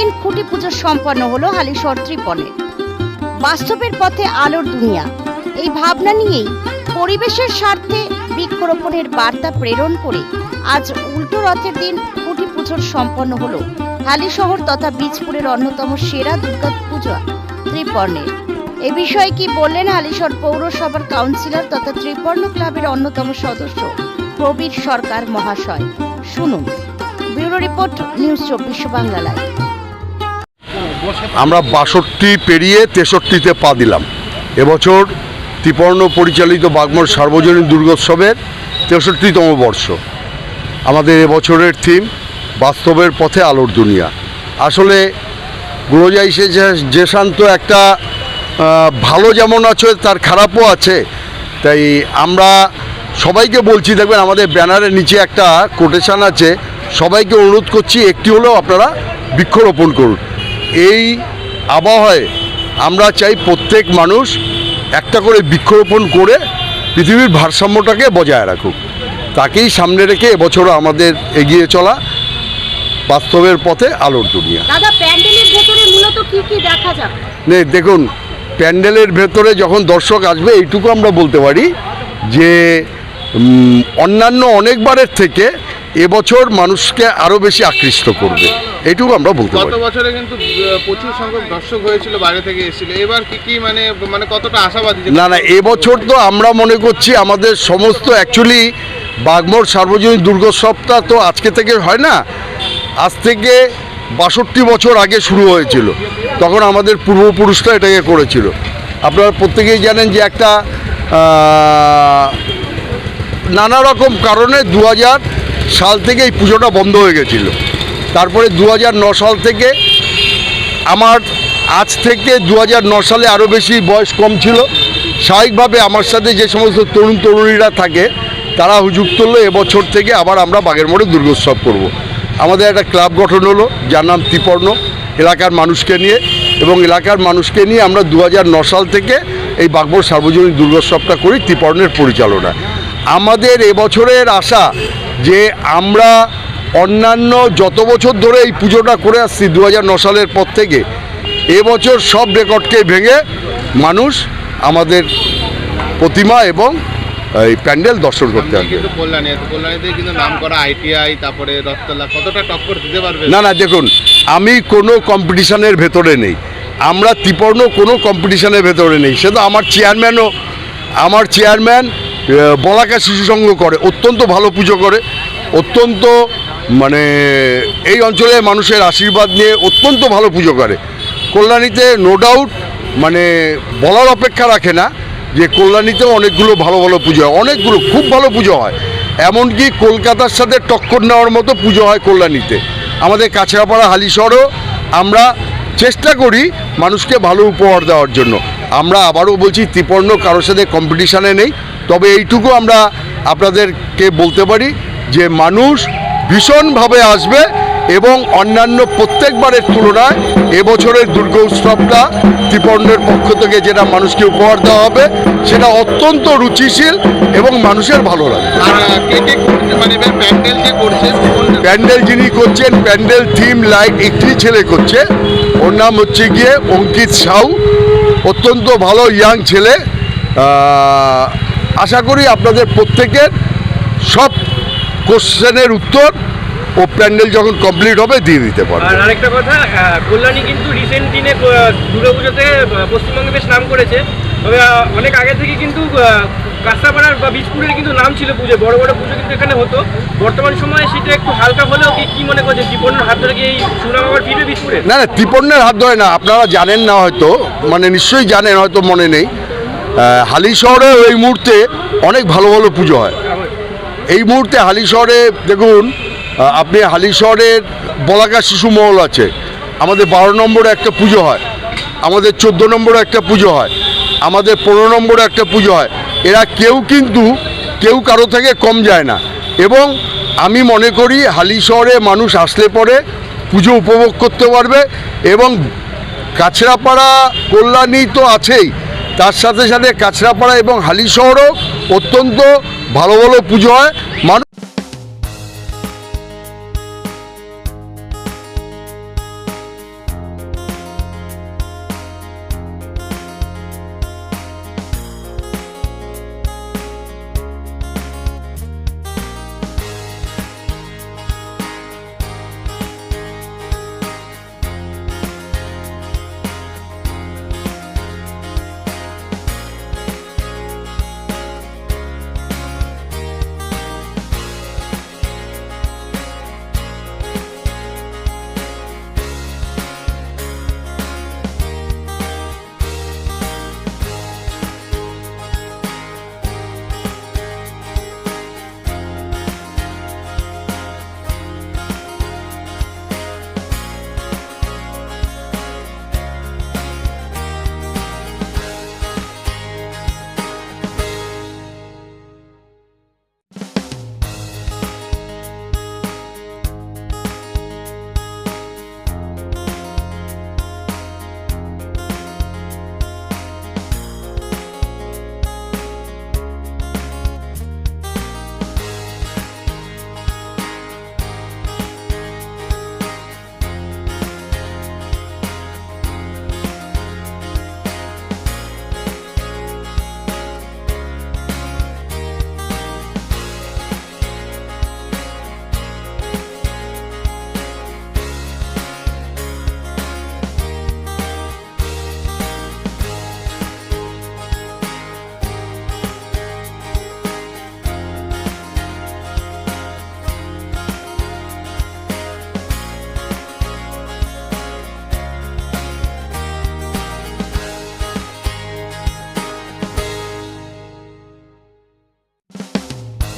দিন খুঁটি পুজো সম্পন্ন হলো হালিশহর ত্রিপনে বাস্তবের পথে আলোর দুনিয়া। এই ভাবনা নিয়েই পরিবেশের স্বার্থে বৃক্ষরোপণের বার্তা প্রেরণ করে আজ উল্টো রথের দিন খুঁটি পুজোর সম্পন্ন হলো হালিশহর তথা বীজপুরের অন্যতম সেরা দুর্গা পূজা ত্রিপর্ণের এ বিষয়ে কি বললেন হালিশহর পৌরসভার কাউন্সিলর তথা ত্রিপর্ণ ক্লাবের অন্যতম সদস্য প্রবীর সরকার মহাশয়? শুনুন। ব্যুরো রিপোর্ট, নিউজ চব্বিশ বাংলা লাইভ। আমরা বাষট্টি পেরিয়ে তেষট্টিতে পা দিলাম। এবছর ত্রিপর্ণ পরিচালিত বাগমোর সার্বজনীন দুর্গোৎসবের তেষট্টিতম বর্ষ। আমাদের এবছরের থিম, বাস্তবের পথে আলোর দুনিয়া। আসলে গুলোজাই সে যে শান্ত একটা ভালো যেমন আছে, তার খারাপও আছে। তাই আমরা সবাইকে বলছি, দেখবেন আমাদের ব্যানারের নিচে একটা কোটেশান আছে। সবাইকে অনুরোধ করছি, একটি হলেও আপনারা বৃক্ষরোপণ করুন। এই আবহাওয়ায় আমরা চাই প্রত্যেক মানুষ একটা করে বৃক্ষরোপণ করে পৃথিবীর ভারসাম্যটাকে বজায় রাখুক। তাকেই সামনে রেখে এবছরও আমাদের এগিয়ে চলা বাস্তবের পথে আলোর দুনিয়া। দাদা প্যান্ডেলের ভেতরে মূলত কি কি দেখা যাবে? নে দেখুন প্যান্ডেলের ভেতরে যখন দর্শক আসবে এইটুকু আমরা বলতে পারি যে অন্যান্য অনেকবারের থেকে এবছর মানুষকে আরও বেশি আকৃষ্ট করবে। এটুকু আমরা বলতে গত পারি। বছরে কিন্তু প্রচুর সংখ্যক দর্শক হয়েছিল বাইরে থেকে এসেছিল। এবার কি কি মানে মানে কতটা আশাবাদী না না এবছর তো আমরা মনে করছি আমাদের সমস্ত অ্যাকচুয়ালি বাগমোর সার্বজনীন দুর্গোৎসবটা তো আজকে থেকে হয় না আজ থেকে বাষট্টি বছর আগে শুরু হয়েছিল। তখন আমাদের পূর্বপুরুষরা এটাকে করেছিল। আপনারা প্রত্যেকেই জানেন যে একটা নানা রকম কারণে দু হাজার সাল থেকে এই পুজোটা বন্ধ হয়ে গেছিল। তারপরে দু সাল থেকে আমার আজ থেকে দু সালে আরও বেশি বয়স কম ছিল। স্বাভাবিকভাবে আমার সাথে যে সমস্ত তরুণ তরুণীরা থাকে, তারা হুজুগ তুললো, এবছর থেকে আবার আমরা বাগের মোড়ে দুর্গোৎসব করব। আমাদের একটা ক্লাব গঠন হলো, যার নাম ত্রিপর্ণ, এলাকার মানুষকে নিয়ে। এবং এলাকার মানুষকে নিয়ে আমরা দু সাল থেকে এই বাগমোড় সার্বজনীন দুর্গোৎসবটা করি, ত্রিপর্ণের পরিচালনা আমাদের এবছরের আশা যে আমরা অন্যান্য যত বছর ধরে এই পুজোটা করে আসছি দু সালের পর থেকে এবছর সব রেকর্ডকে ভেঙে মানুষ আমাদের প্রতিমা এবং এই প্যান্ডেল দর্শন করতে আসবে। না না দেখুন আমি কোনো কম্পিটিশনের ভেতরে নেই। আমরা ত্রিপর্ণ কোনো কম্পিটিশনের ভেতরে নেই। সে তো আমার চেয়ারম্যানও আমার চেয়ারম্যান বলাকা শিশু সংঘ করে, অত্যন্ত ভালো পুজো করে, অত্যন্ত মানে এই অঞ্চলে মানুষের আশীর্বাদ নিয়ে অত্যন্ত ভালো পুজো করে। কল্যাণীতে নো ডাউট মানে বলার অপেক্ষা রাখে না যে কল্যাণীতেও অনেকগুলো ভালো ভালো পুজো হয়, অনেকগুলো খুব ভালো পুজো হয়। এমনকি কলকাতার সাথে টক্কর নেওয়ার মতো পুজো হয় কল্যাণীতে। আমাদের কাছড়াপাড়া হালিশহরও আমরা চেষ্টা করি মানুষকে ভালো উপহার দেওয়ার জন্য। আমরা আবারও বলছি, ত্রিপর্ণ কারোর সাথে কম্পিটিশানে নেই। তবে এইটুকু আমরা আপনাদেরকে বলতে পারি যে মানুষ ভীষণভাবে আসবে এবং অন্যান্য প্রত্যেকবারের তুলনায় এবছরের দুর্গা উৎসবটা ত্রিপর্ণের পক্ষ থেকে যেটা মানুষকে উপহার দেওয়া হবে সেটা অত্যন্ত রুচিশীল এবং মানুষের ভালো লাগবে মানে প্যান্ডেল যিনি করছেন প্যান্ডেল থিম লাইট একটি ছেলে করছে। ওর নাম হচ্ছে গিয়ে অঙ্কিত সাউ। অত্যন্ত ভালো ইয়াং ছেলে। আশা করি আপনাদের প্রত্যেকের সব কোশ্চেনের উত্তর ও প্যান্ডেল যখন কমপ্লিট হবে দিয়ে দিতে পারবে। আর আরেকটা কথা কল্যাণী কিন্তু রিসেন্ট দিনে দুর্গাপুজোতে পশ্চিমবঙ্গে বেশ নাম করেছে। তবে অনেক আগে থেকে কিন্তু আহ, কাঁচরাপাড়ার বা বীজপুরের কিন্তু নাম ছিল পুজো। বড় বড় পুজো কিন্তু এখানে হতো। বর্তমান সময়ে সেটা একটু হালকা হলেও কি কি মনে করছেন? জীবনের হাত ধরে কি এই সুনাম আবার ফিরবে বীজপুরে না না ত্রিপর্ণের হাত ধরে না আপনারা জানেন না হয়তো। মানে নিশ্চয়ই জানেন হয়তো মনে নেই। হালি শহরে এই মুহূর্তে অনেক ভালো ভালো পুজো হয়। এই মুহূর্তে হালি শহরে দেখুন আপনি হালি শহরের বলাকা শিশু মহল আছে। আমাদের বারো নম্বরে একটা পুজো হয়, আমাদের চোদ্দ নম্বরে একটা পুজো হয়, আমাদের পনেরো নম্বরে একটা পুজো হয়। এরা কেউ কিন্তু কেউ কারও থেকে কম যায় না। এবং আমি মনে করি হালি শহরে মানুষ আসলে পরে পুজো উপভোগ করতে পারবে এবং কাছড়াপাড়া কল্যাণী তো আছেই তার সাথে সাথে কাছড়াপাড়া এবং হালি শহরও অত্যন্ত ভালো ভালো পুজো হয়। মানুষ